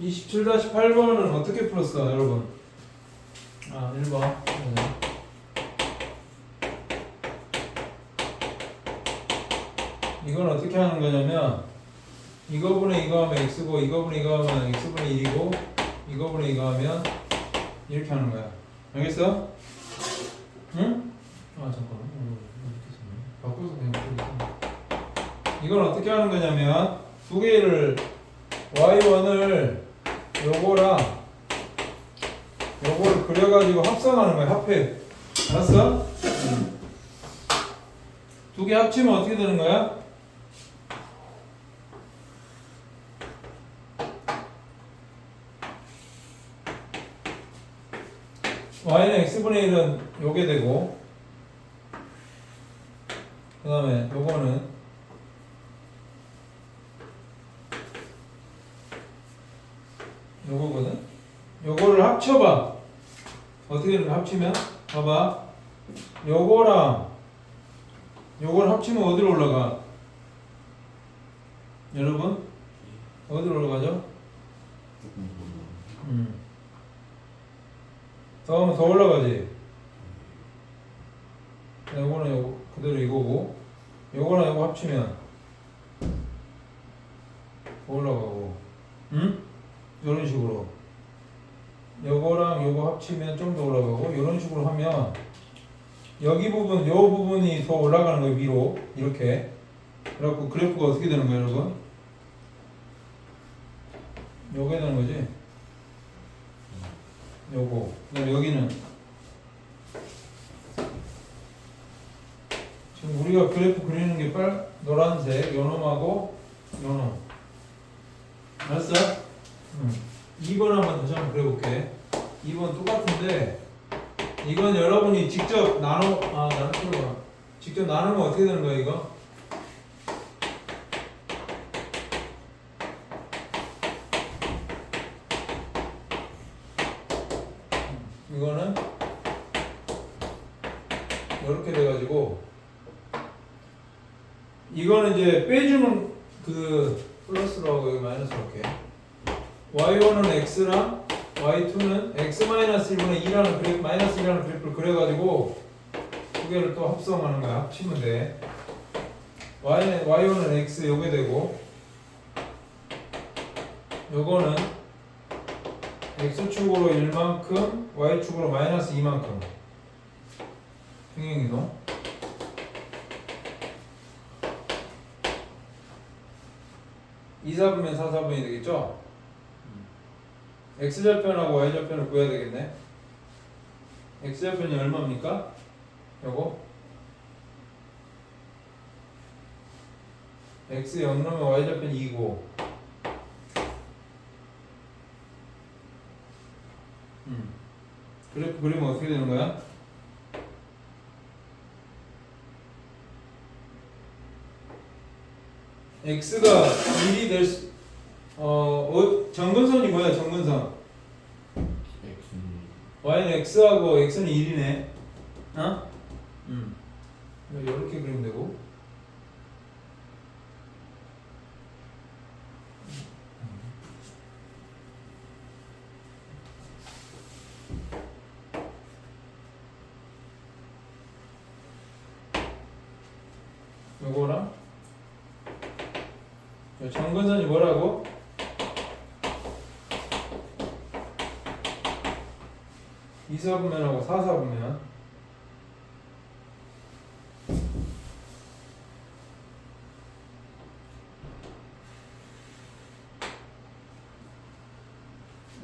27-8번은 어떻게 풀었어, 여러분? 아, 1번. 네. 이건 어떻게 하는 거냐면, 이거분의 이거 하면 x고, 이거분의 이거 하면 x분의 1이고, 이거분의 이거 하면 이렇게 하는 거야. 알겠어? 응? 아, 잠깐만. 바꿔서 그냥. 이건 어떻게 하는 거냐면, 두 개를, y1을 요거랑 요거를 그려가지고 합성하는 거야 합해 알았어? 두 개 합치면 어떻게 되는 거야? y는 x분의 1은 요게 되고 그 다음에 요거는 요거거든. 요거를 합쳐봐. 어떻게? 합치면 봐봐. 요거랑 요걸 합치면 어디로 올라가? 여러분 어디로 올라가죠? 음. 더 하면 더 올라가지. 요거는 요거 그대로 이거고 요거랑 요거 합치면 더 올라가고. 응? 이런 식으로. 요거랑 요거 합치면 좀 더 올라가고 이런 식으로 하면 여기 부분 요 부분이 더 올라가는 거예요 위로. 이렇게. 그래갖고 그래프가 어떻게 되는 거예요 여러분? 요게 되는 거지? 요거. 그다음에 여기는. 지금 우리가 그래프 그리는 게 빨 노란색 요 놈하고 요놈. 알았어? 음. 2번 한번 다시 한번 그려볼게. 2번 똑같은데 이건 여러분이 직접 나눠 아 나눠 직접 나누면 어떻게 되는 거야 이거? 이거는 이렇게 돼가지고 이거는 이제 빼주는 그 플러스로 하고 여기 마이너스로 할게. Y1은 x랑 y2는 x-1분의 2라는 그래프, 마이너스 2라는 그래프를 그려가지고 두 개를 또 합성하는 거야. 합치면 돼. y는, y1은 x 요게 되고 요거는 x축으로 1만큼 y축으로 마이너스 2만큼 평행이동 2, 4분면 4, 4분이 되겠죠? X좌편하고 y좌편을 구해야 되겠네. x좌편이 얼마입니까? 요거 x 0 넣으면 y좌편 2고 음. 그래프 그리면 어떻게 되는 거야? x가 1이 될 수, 어, 어, 정근선이 뭐야, 정근선? y는 x하고 x는 1이네. 어? 음. 이렇게 그리면 되고. 24분면하고 44분면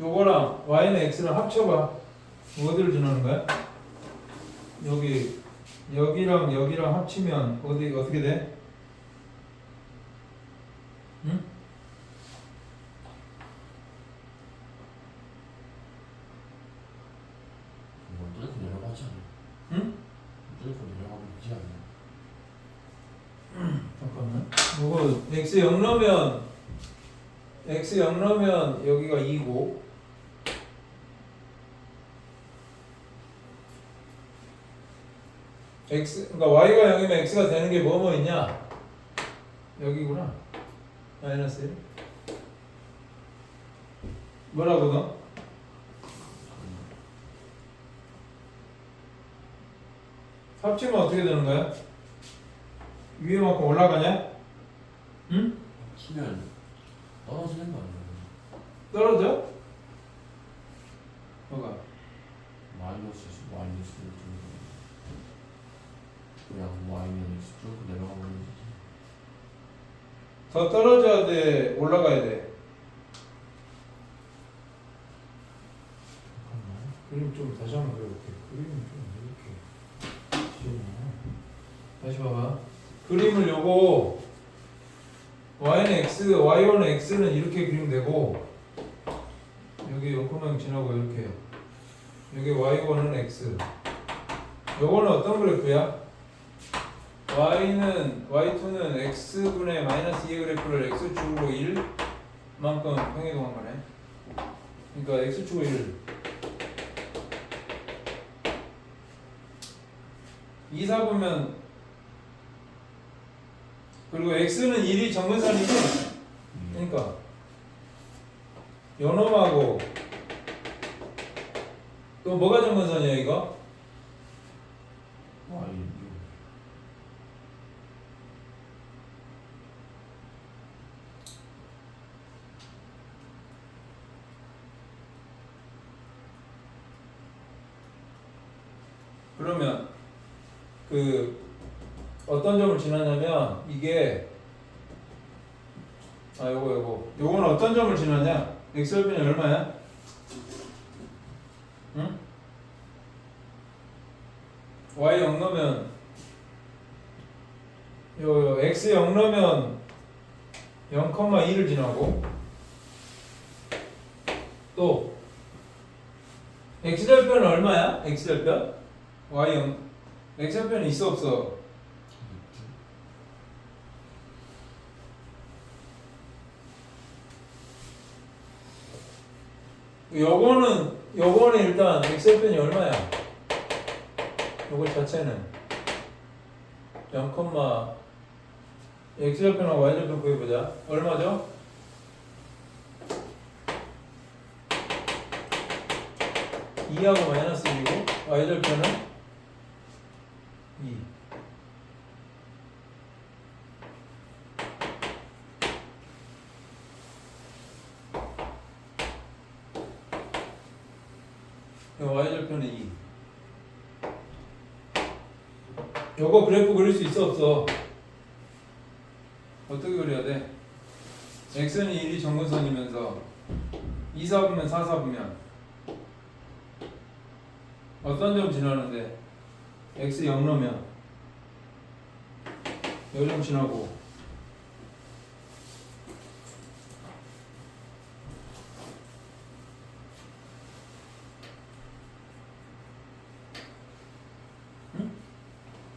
요거랑 y는 x랑 합쳐봐 어디를 주는 거야? 여기 여기랑 여기랑 합치면 어디 어떻게 돼? 0 넣으면 여기가 2고 x 그러니까 y가 0이면 x가 되는 게 뭐뭐 있냐? 여기구나. 마이너스 1. 뭐라거든? 합치면 어떻게 되는 거야? 위에만큼 올라가냐? 응? 치면 떨어지는 거 아니에요? 떨어져? 뭐가? 마이너스 마이너스. 그냥 x 쭉 내려가면. 더 떨어져야 돼? 올라가야 돼? 잠깐만 그림 좀 다시 한번 그려볼게 그림은 좀 이렇게 지저분해. 다시 봐봐 그림을 요거 y는 x, y1은 x는 이렇게 그리면 되고 여기 0,0 지나고 이렇게 여기 y1은 x 요거는 어떤 그래프야? y는 y2는 x분의 마이너스 2의 그래프를 x축으로 1만큼 평행이동한 거네. 그러니까 x축으로 1. 2, 4 보면 그리고 x는 1이 정근선이지. 그러니까 요놈하고 또 뭐가 정근선이야 이거? y 6. 그러면 그 어떤 점을 지나냐면 이게 아 요거 요거 요거는 지나냐 x절편이 얼마야? 응? y 0 넣으면 요, 요 x 0 넣으면 0,2를 지나고 또 x절편은 얼마야? x절편? y 0 x절편이 있어 없어? 요거는 요거는 일단 x절편이 얼마야? 요거 자체는 0, x절편하고 y절편 구해보자. 얼마죠? 이하고 마이너스 1이고 y절편은 2. y절편은 2. 요거 그래프 그릴 수 있어 없어? 어떻게 그려야 돼? x는 1이 정근선이면서 2 4분면 4 4분면 어떤 점 지나는데 x 0 넣으면 요점 지나고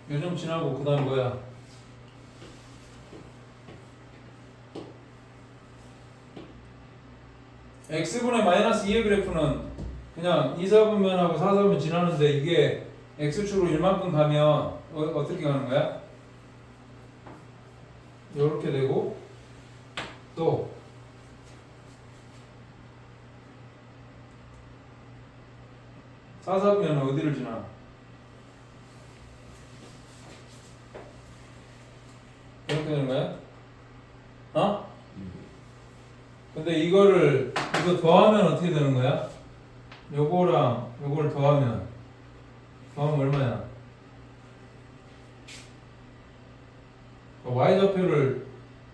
요점 지나고 그 다음 뭐야? x분의 마이너스 2의 그래프는 그냥 2, 4분면하고 4, 4분면 지나는데 이게 x축으로 1만큼 가면 어, 어떻게 가는 거야? 이렇게 되고 또4, 4분면 어디를 지나? 이렇게 되는 거야? 어? 근데 이거를 이거 더하면 어떻게 되는 거야? 요거랑 요걸 더하면 더하면 얼마야? y 좌표를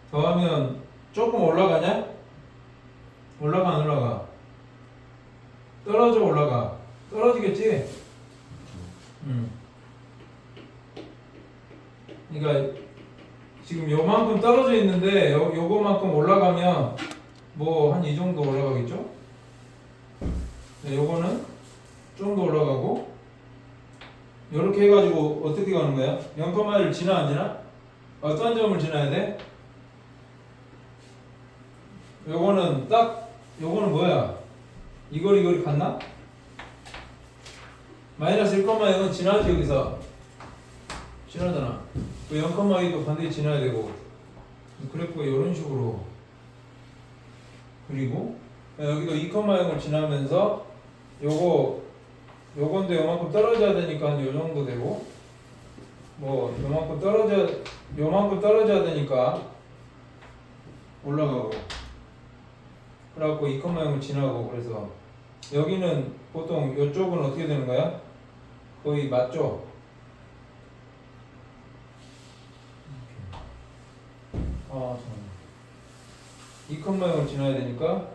더하면 조금 올라가냐? 올라가 안 올라가? 떨어져 올라가? 떨어지겠지? 음. 그러니까 지금 요만큼 떨어져 있는데 요, 요거만큼 올라가면 뭐 한 이 정도 올라가겠죠? 네, 요거는 좀 더 올라가고 요렇게 해가지고 어떻게 가는 거야? 0,1을 지나 안 지나? 어떤 점을 지나야 돼? 요거는 딱 요거는 뭐야? 이걸 이걸 같나? 마이너스 1,0은 지나지 여기서 지나잖아 그 0,2도 반드시 지나야 되고 그래프가 이런 식으로 그리고 여기도 2,0을 지나면서 요거 요건데 요만큼 떨어져야 되니까 한 요 정도 되고 뭐 요만큼 떨어져 요만큼 떨어져야 되니까 올라가고 그래갖고 2,0을 지나고 그래서 여기는 보통 요쪽은 어떻게 되는 거야? 거의 맞죠? 아, 잠깐만. 2,0을 지나야 되니까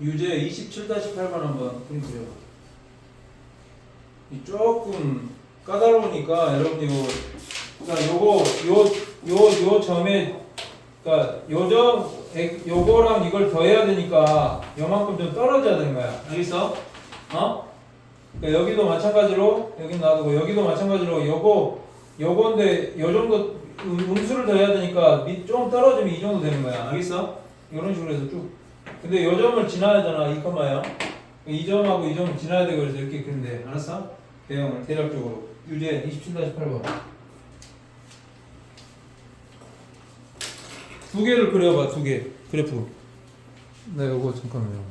유제 27-8번 한번 그림 그려봐. 이 조금 까다로우니까 여러분이 요, 그러니까 요거 요요 요 점에 그러니까 요점 에- 요거랑 이걸 더해야 되니까 요만큼 좀 떨어져야 되는 거야. 알겠어? 어? 그러니까 여기도 마찬가지로 여기 놔두고 여기도 마찬가지로 요거 요건데 요 정도 음- 음수를 더 해야 되니까 밑 좀 떨어지면 이 정도 되는 거야. 알겠어? 이런 식으로 해서 쭉. 근데 요 점을 지나야 되잖아. 이 컴마야. 이 점하고 이 점 지나야 되고 그래서 이렇게 그린데 알았어? 대형을 대략적으로 유제 27-8번 두 개를 그려봐 두 개 그래프 네 요거 잠깐만요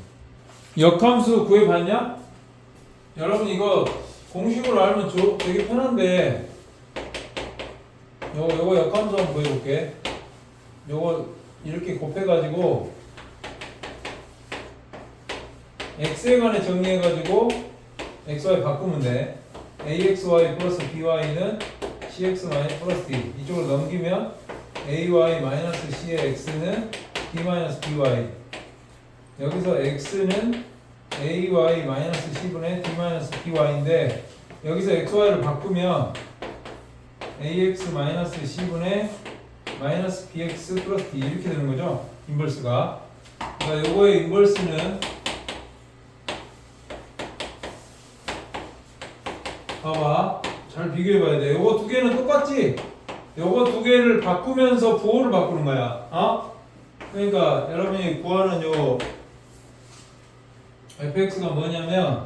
역함수 구해봤냐? 여러분 이거 공식으로 알면 조, 되게 편한데 요거 요거 역함수 한번 보여볼게. 요거 이렇게 곱해가지고 x에 관해 정리해가지고 xy 바꾸면 돼. axy 플러스 by는 cx 플러스 d. 이쪽으로 넘기면 ay 마이너스 c의 x는 d 마이너스 by 여기서 x는 ay 마이너스 c분의 d 마이너스 by인데 여기서 xy를 바꾸면 ax 마이너스 c분의 마이너스 bx 플러스 d 이렇게 되는 거죠? 인버스가. 그러니까 요거의 인버스는 봐봐. 잘 비교해 봐야 돼. 요거 두 개는 똑같지? 요거 두 개를 바꾸면서 부호를 바꾸는 거야. 어? 그러니까 여러분이 구하는 요 fx가 뭐냐면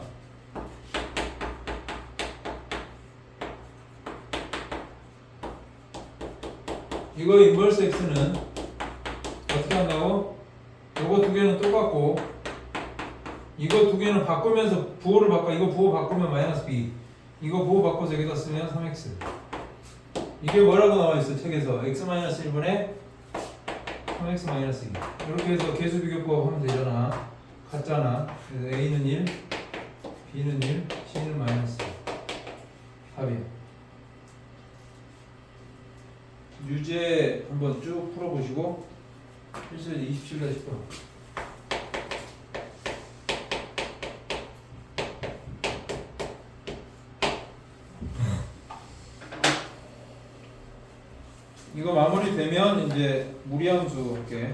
이거 인버스 x는 어떻게 한다고? 요거 두 개는 똑같고 이거 두 개는 바꾸면서 부호를 바꿔. 이거 부호 바꾸면 마이너스 b. 이거 부호 바꿔서 여기다 쓰면 3x 이게 뭐라고 나와 있어 책에서? x 마이너스 1분의 3x 마이너스 2 이렇게 해서 계수 비교법 하면 되잖아 같잖아. 그래서 a는 1 b는 1 c는 마이너스 답이야 유제 한번 쭉 풀어보시고 필수 27가 10번 이거 마무리되면 이제 무리함수 할게.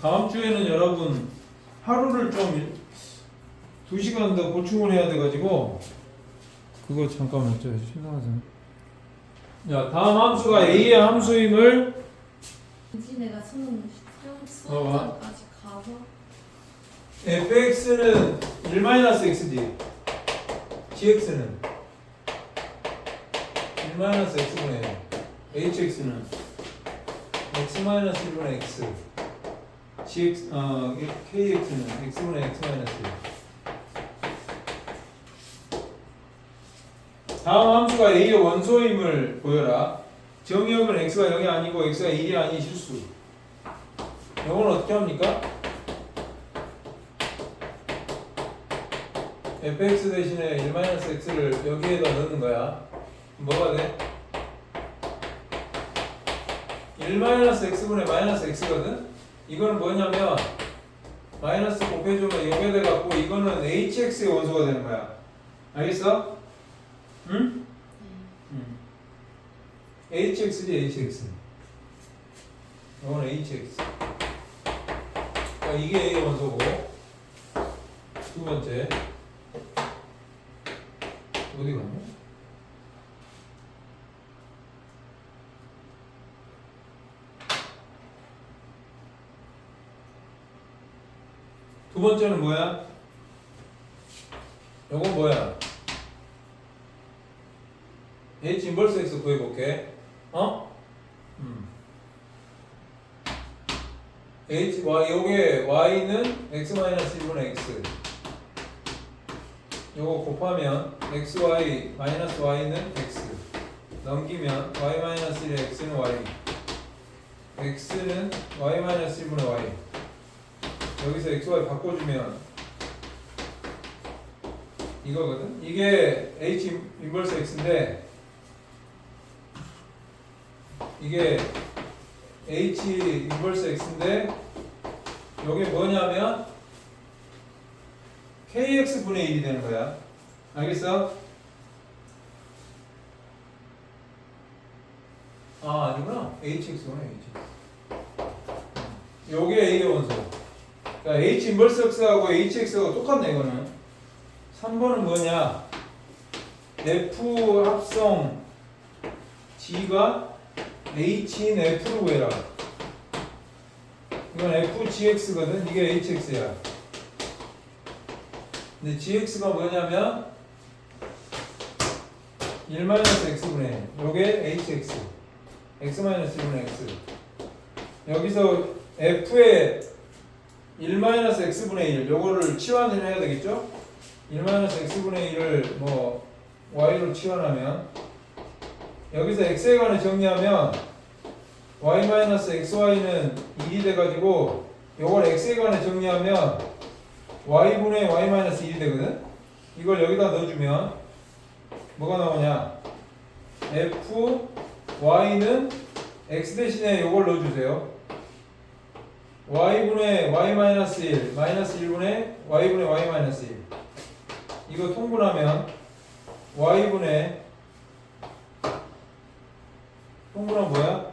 다음 주에는 여러분 하루를 좀 두 시간 더 보충을 해야 돼가지고 그거 잠깐만 저 신청하세요. 자 다음 함수가 A의 함수임을 왠지 내가 수능 시험 어, 가서 fx는 1-x지. gx는 1-x분의 hx는 x-1분의 x gx, 어, kx는 x분의 x-1 다음 함수가 a의 원소임을 보여라 정의역은 x가 0이 아니고 x가 1이 아닌 실수 이건 어떻게 합니까? fx 대신에 1-x를 여기에다 넣는 거야. 뭐가 돼? 1-x분의 마이너스 x거든? 이거는 뭐냐면 마이너스 곱해주면 요게 돼갖고 이거는 hx의 원소가 되는 거야. 알겠어? 응? 응. hx지 hx. 이거는 hx. 그러니까 이게 a의 원소고 두 번째 어디 갔냐? 두 번째는 뭐야? 요건 뭐야? h 인버스 x 구해볼게. 어? 음. h y 요게 y는 x 마이너스 1분의 x. 요거 곱하면 x y 마이너스 y는 x. 넘기면 y 마이너스 1의 x는 y. x는 y 마이너스 1분의 y. 여기서 x y 바꿔주면 이거거든. 이게 h 인버스 x인데 이게 h 인버스 x인데 이게 뭐냐면 kx 분의 1이 되는 거야. 알겠어? 아 아니구나. hx구나 hx. 요게 a의 원소. 그러니까 h 인버스 x하고 hx하고 똑같네 이거는. 3번은 뭐냐? F 합성 G가 H인 F로 구해라. 이건 FGX거든. 이게 HX야. 근데 GX가 뭐냐면 1-X분의 1. 요게 HX. X-1분의 X. 여기서 F의 1-X분의 1. 요거를 치환을 해야 되겠죠? 1-x분의 1을 뭐 y로 치환하면 여기서 x에 관해 정리하면 y-xy는 1이 돼가지고 요걸 x에 관해 정리하면 y분의 y-1이 되거든 이걸 여기다 넣어주면 뭐가 나오냐 f y는 x 대신에 요걸 넣어주세요 y분의 y-1 마이너스 1분의 y분의 y-1 이거 통분하면 y분의 통분하면 뭐야?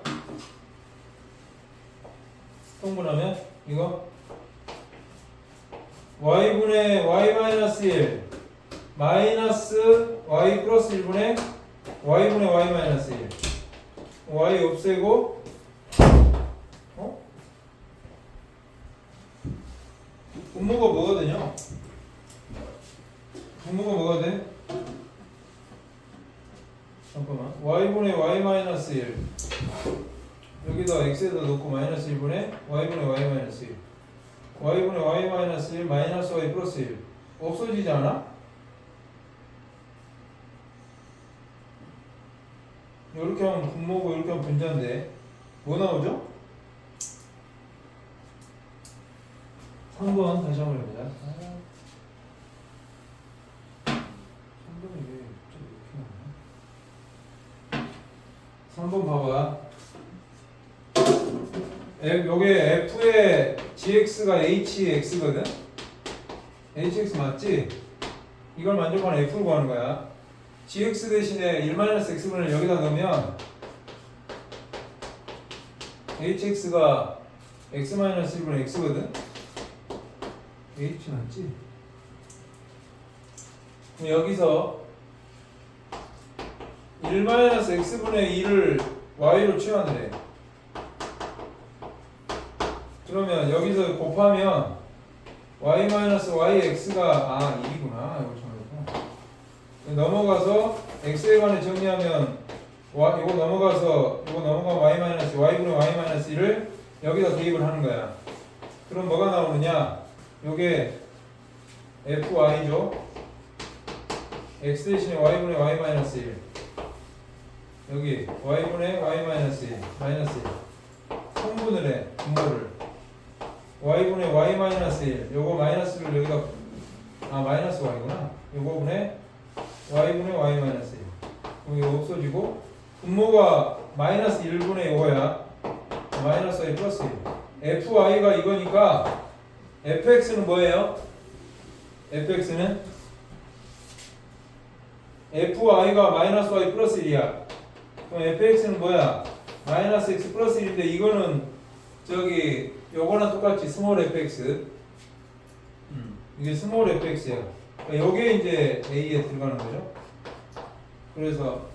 통분하면 이거 y분의 y 마이너스 1 마이너스 y 플러스 1분의 y분의 y 마이너스 1 y 없애고 어? 분모가 뭐거든요? 분모가 뭐가 돼? 잠깐만 y분의 y 마이너스 1 여기다 x에다 넣고 마이너스 1분의 y분의 y 마이너스 1 y분의 y 마이너스 1 마이너스 y 플러스 1 없어지지 않아? 이렇게 하면 분모고 이렇게 하면 분자인데 뭐 나오죠? 3번 다시 한번 해보자 아. 3번이 왜 갑자기 이렇게 나오냐? 3번 봐봐. F, 요게 F의 GX가 HX거든? HX 맞지? 이걸 만족하는 F로 구하는 거야. GX 대신에 1-X분을 여기다 넣으면 HX가 X-1분의 X거든? H 맞지? 그럼 여기서 1-x분의 2를 y로 치환을 해. 그러면 여기서 곱하면 y-yx가 아 2구나. 이거 참 넘어가서 x에 관해 정리하면 이거 넘어가서 이거 넘어가면 y y분의 y-1을 여기다 대입을 하는 거야. 그럼 뭐가 나오느냐? 요게 fy죠. x 대신에 y분의 y 마이너스 1 여기 y분의 y 마이너스 1 마이너스 1 성분을 해 분모를. Y분의 y 마이너스 1 요거 마이너스를 여기다 아 마이너스 y구나. 요거 분의 y분의 y 마이너스 1 그럼 이거 없어지고 분모가 마이너스 1분의 요거야. 마이너스 y 플러스 1 fy가 이거니까 fx는 뭐예요? fx는 fy가 마이너스 y 플러스 1이야. 그럼 fx는 뭐야? 마이너스 x 플러스 1인데 이거는 저기 요거랑 똑같이 스몰 fx. 음, 이게 스몰 fx야. 그러니까 요게 이제 a에 들어가는 거죠. 그래서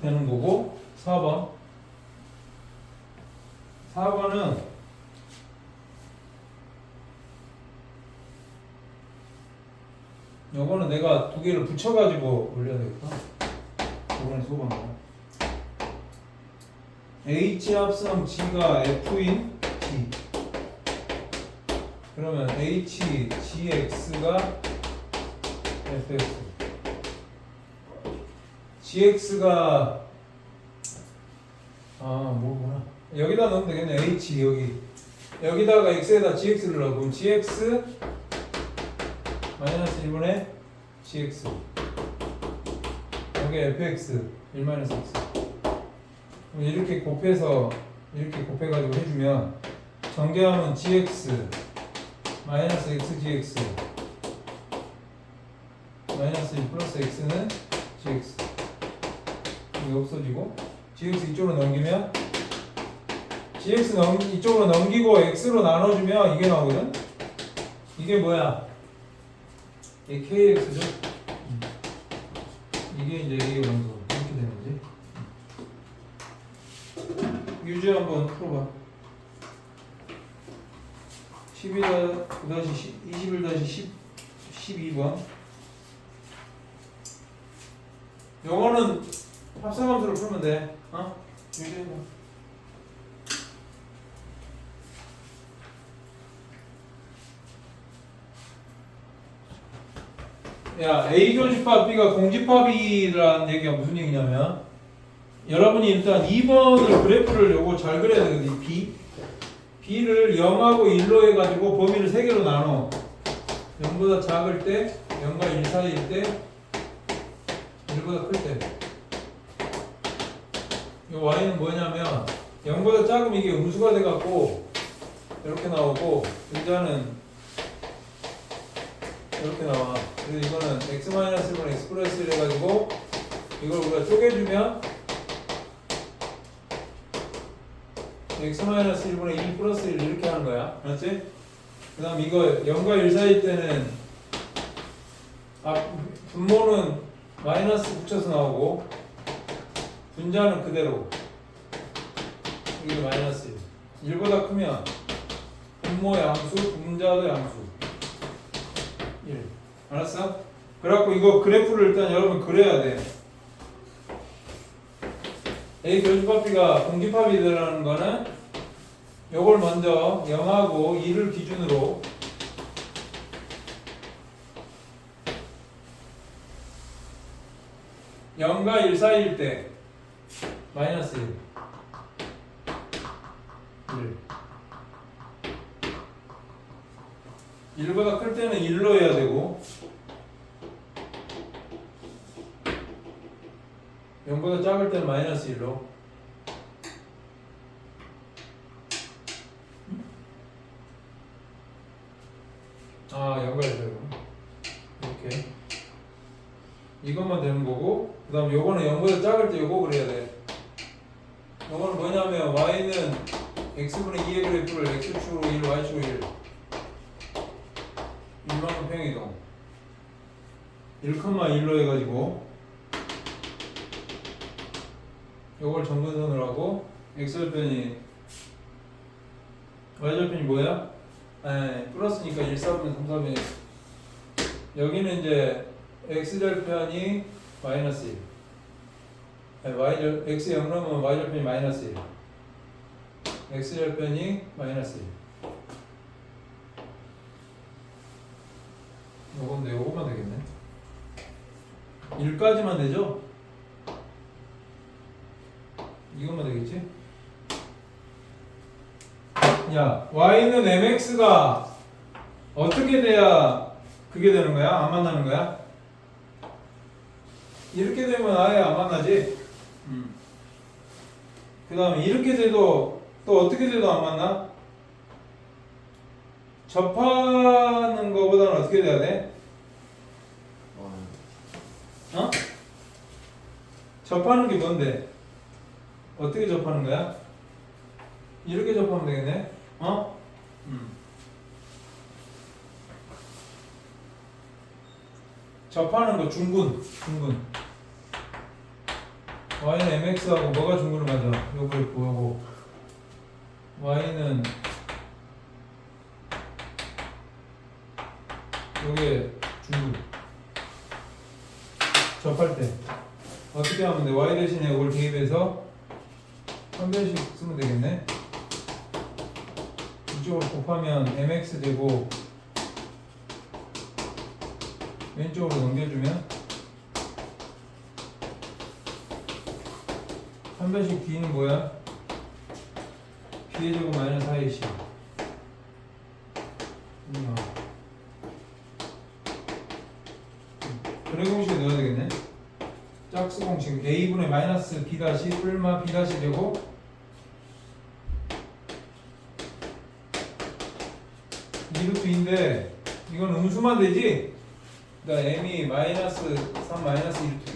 되는 거고 4번 4번은 요거는 내가 두 개를 붙여가지고 올려야 되겠다. 요번에 소방 거. H 합성 G가 F인 G. 그러면 H GX가 FX. GX가 아 뭐구나. 여기다 넣으면 되겠네. H 여기. 여기다가 X에다 GX를 넣고 그럼 GX 마이너스 1분의 GX. 여기 FX 1 마이너스 X. 그럼 이렇게 곱해서 이렇게 곱해가지고 해주면 전개하면 GX 마이너스 X GX. 마이너스 1 플러스 X는 GX. 이게 없어지고 GX 이쪽으로 넘기면 GX 넘, 이쪽으로 넘기고 X로 나눠주면 이게 나오거든? 이게 뭐야 이게 KX죠? 음. 이게 이제 A 원소 이렇게 되는 거지. 유주 한번 풀어봐. 12다 21-10 12번. 요거는 합성함수로 풀면 돼. 어? 유주 해봐. 야 A 교집합 B가 공집합이라는 얘기가 무슨 얘기냐면 여러분이 일단 2번을 그래프를 요거 잘 그려야 되거든요 B. B를 0하고 1로 해가지고 범위를 3개로 나눠. 0보다 작을 때 0과 1 사이일 때 1보다 클 때. 이 Y는 뭐냐면 0보다 작으면 이게 음수가 돼갖고 이렇게 나오고 분자는 이렇게 나와. 그래서 이거는 x-1분 x 플러스 1 해가지고 이걸 우리가 쪼개주면 x-1분의 2 플러스 1 이렇게 하는 거야. 맞지? 그 다음 이거 0과 1 사이 때는 아, 분모는 마이너스 붙여서 나오고 분자는 그대로 이게 마이너스 1 1보다 크면 분모 양수, 분자도 양수 1. 알았어? 그래갖고 이거 그래프를 일단 여러분 그려야 돼. A 교집합비가 공집합이 되라는 거는 요걸 먼저 0하고 2를 기준으로 영과1 사이일 때 마이너스 1 1 1보다 클 때는 1로 해야 되고. 0보다 작을 때는 마이너스 1로. 아 연결되고 이렇게. 이것만 되는 거고 그 다음 요거는 0보다 작을 때 요거 그래야 돼 요거는 뭐냐면 y는 x분의 2의 그래프를 x축으로 1, y축으로 1 1만큼 평이동 1,1로 해가지고 요걸 정근선으로 하고 x절편이 y절편이 뭐야? 에 플러스니까 1, 4분의 3, 4분의 여기는 이제 x절편이 마이너스 1 아니, y절, x 0 넣으면 y절편이 마이너스 1 x절편이 마이너스 1 요건데 요거만 되겠네 1까지만 되죠? 이것만 되겠지? 야 y는 mx가 어떻게 돼야 그게 되는 거야? 안 만나는 거야? 이렇게 되면 아예 안 만나지? 음. 그 다음에 이렇게 돼도 또 어떻게 돼도 안 만나? 접하는 거보다는 어떻게 돼야 돼? 어, 어? 접하는 게 뭔데? 어떻게 접하는 거야? 이렇게 접하면 되겠네? 어? 음. 접하는 거 중군, 중군. y는 mx하고 뭐가 중군을 맞아? 요거 구하고 y는 요게 중군. 접할 때 어떻게 하면 돼? y 대신에 이걸 대입해서 한 변씩 쓰면 되겠네. 이쪽으로 곱하면 mx 되고 왼쪽으로 넘겨주면 한 변씩 b는 뭐야? b의 제곱 마이너스 4ac 음. 그래 공식에 넣어야 되겠네 짝수 공식 a분의 마이너스 b 다시 뿔마 b 다시 되고 이루트인데 이건 음수만 되지? 그러니까 m이 마이너스 3 마이너스 이루트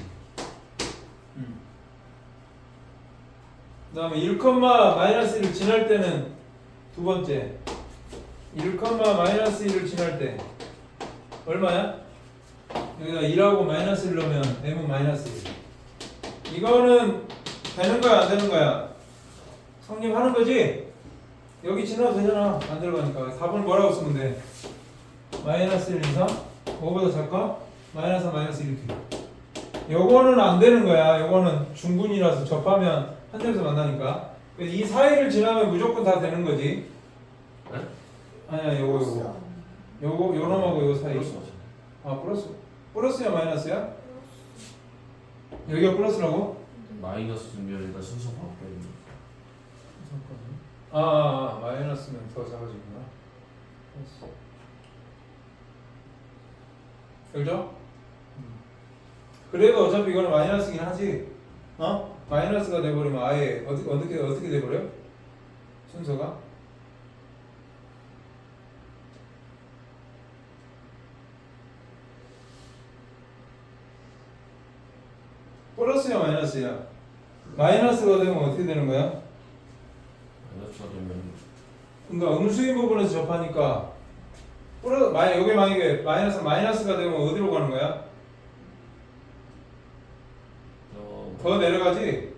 음. 그 다음에 1, 마이너스 1을 지날 때는 두 번째 1, 마이너스 1을 지날 때 얼마야? 여기다 1하고 마이너스 1 넣으면 m은 마이너스 1 이거는 되는 거야 안 되는 거야? 성립하는 거지? 여기 지나도 되잖아 안 들어가니까 4번 뭐라고 쓰면 돼? 마이너스 1 이상 5보다 작까? 마이너스 3 마이너스 1 요거는 안 되는 거야 요거는 중분이라서 접하면 한 점에서 만나니까 이 사이를 지나면 무조건 다 되는 거지 네? 아니야 요거 요거 요거 요 놈하고 요 사이 플러스. 아 플러스 플러스야 마이너스야? 여기가 플러스라고? 마이너스 일단 순서 바꿔야 돼. 아, 아, 아 마이너스면 더 작아지구나 플러스. 그죠? 그래도 어차피 이거는 마이너스긴 하지 어? 마이너스가 돼버리면 아예 어떻게 어떻게 어떻게 돼버려? 순서가? 플러스야 마이너스야? 마이너스가 되면 어떻게 되는 거야? 마이너스가 되면 그러니까 음수인 부분에서 접하니까 플러 마 여기 만약에 마이너스 마이너스가 되면 어디로 가는 거야? 어, 더 내려가지? 예.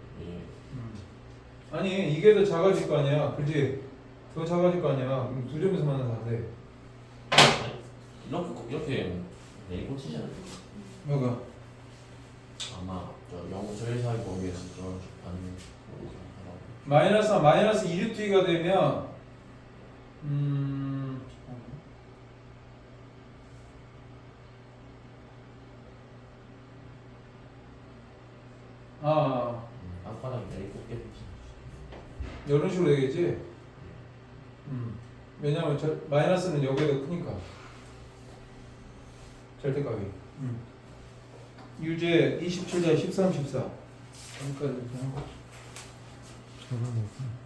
아니 이게 더 작아질 거 아니야, 그지? 더 작아질 거 아니야. 그럼 두 점에서 만나서 안 돼. 이렇게 이렇게 내일 꽂히지 않아요? 뭐가? 아마 저 영어 사이 범위에서 저 반응 마이너스 마이너스 2루트가 되면 음아 땅바닥에 내일 꽂겠지. 이런 식으로 되겠지. 음 왜냐면 저 마이너스는 여기가 더 크니까 절대값이. 음. 유제 27자 13, 14. 여기까지 이렇게 하고. 뭐지?